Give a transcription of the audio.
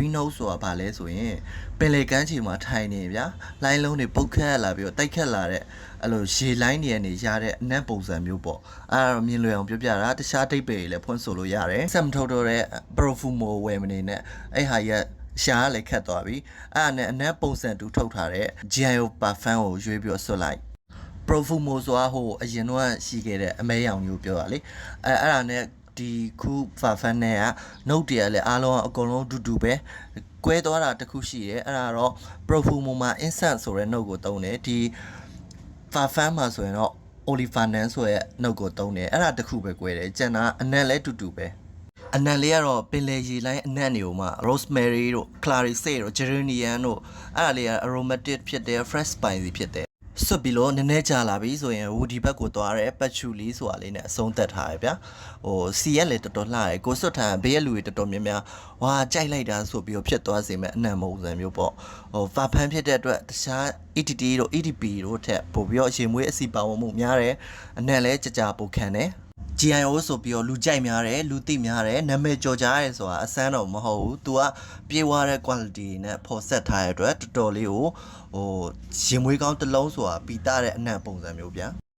green nose ဆိုတာဘာလဲဆိုရင်ပင်လေကမ်းခြေမှာထိုင်နေဗျာလိုင်းလုံးတွေပုတ်ခတ်လာပြီးတော့တိုက်ခတ်လာတဲ့အဲ့လိုရေလိုင်းတွေကနေရတဲ့အနက်ပုံစံမျိုးပေါ့အဲ့ဒါတော့မြင်လွယ်အောင်ပြောပြတာတခြားတိတ်ပေတွေလည်းဖွင့်ဆိုလို့ရတယ်ဆက်မထုတ်တော့တဲ့ profumo ဝယ်မနေနဲ့အဲ့ဟာရက်ရှားလည်းခတ်သွားပြီအဲ့ဒါနဲ့အနက်ပုံစံတူထုတ်ထားတဲ့ Gio Parfum ကိုရွေးပြီးတော့ဆွတ်လိုက် Profumo ဆိုတာဟိုအရင်တော့ရှိခဲ့တဲ့အမဲရောင်မျိုးပြောတာလေအဲအဲ့ဒါနဲ့ ဒီခု Parfum နဲ့က note တွေကလည်းအားလုံးအကုန်လုံးအတူတူပဲကွဲသွားတာတစ်ခုရှိတယ်အဲ့ဒါတော့ Profumo မှာ incense ဆိုတဲ့ note ကိုသုံးတယ်ဒီ Parfum မှာဆိုရင်တော့ Oliver Nan ဆိုရဲ့ note ကိုသုံးတယ်အဲ့ဒါတစ်ခုပဲကွဲတယ်ကျန်တာအနံ့လည်းအတူတူပဲအနံ့လေးကတော့ပင်လယ်ရေလိုင်းအနံ့တွေကိုမှ rosemary တို့ clarice တို့ geranium တို့အဲ့ဒါလေးက aromatic ဖြစ်တယ် fresh spicy ဖြစ်တယ် ဆွတ်ပြီးလို့နည်းနည်းကြာလာပြီဆိုရင်ဝူဒီဘက်ကိုသွားရဲပတ်ချူလီဆိုတာလေးနဲ့အဆုံးသက်ထားရဗျာဟိုစီရက်လည်းတော်တော်လှရဲကိုဆွတ်ထားဘေးရဲ့လူတွေတော်တော်များများဝါကြိုက်လိုက်တာဆိုပြီးတော့ဖြစ်သွားစေမဲ့အနံ့မုံစံမျိုးပေါ့ဟိုဖာဖန်ဖြစ်တဲ့အတွက်တခြား ETT တို့ EDP တို့ထက်ပို့ပြီးတော့အချိန်မွေးအစီပါဝင်မှုများတယ်အနံ့လည်းကြကြပိုခံတယ် GIO ဆိုပြီးတော့လူကြိုက်များတယ်လူသိများတယ်နာမည်ကျော်ကြားရဲဆိုတာအစမ်းတော့မဟုတ်ဘူး။ तू ကပြေဝတဲ့ quality နဲ့ဖော်ဆက်ထားရတဲ့အတွက်တော်တော်လေးကိုဟိုရင်မွေးကောင်းတစ်လုံးဆိုတာပီတာတဲ့အနံ့ပုံစံမျိုးဗျာ။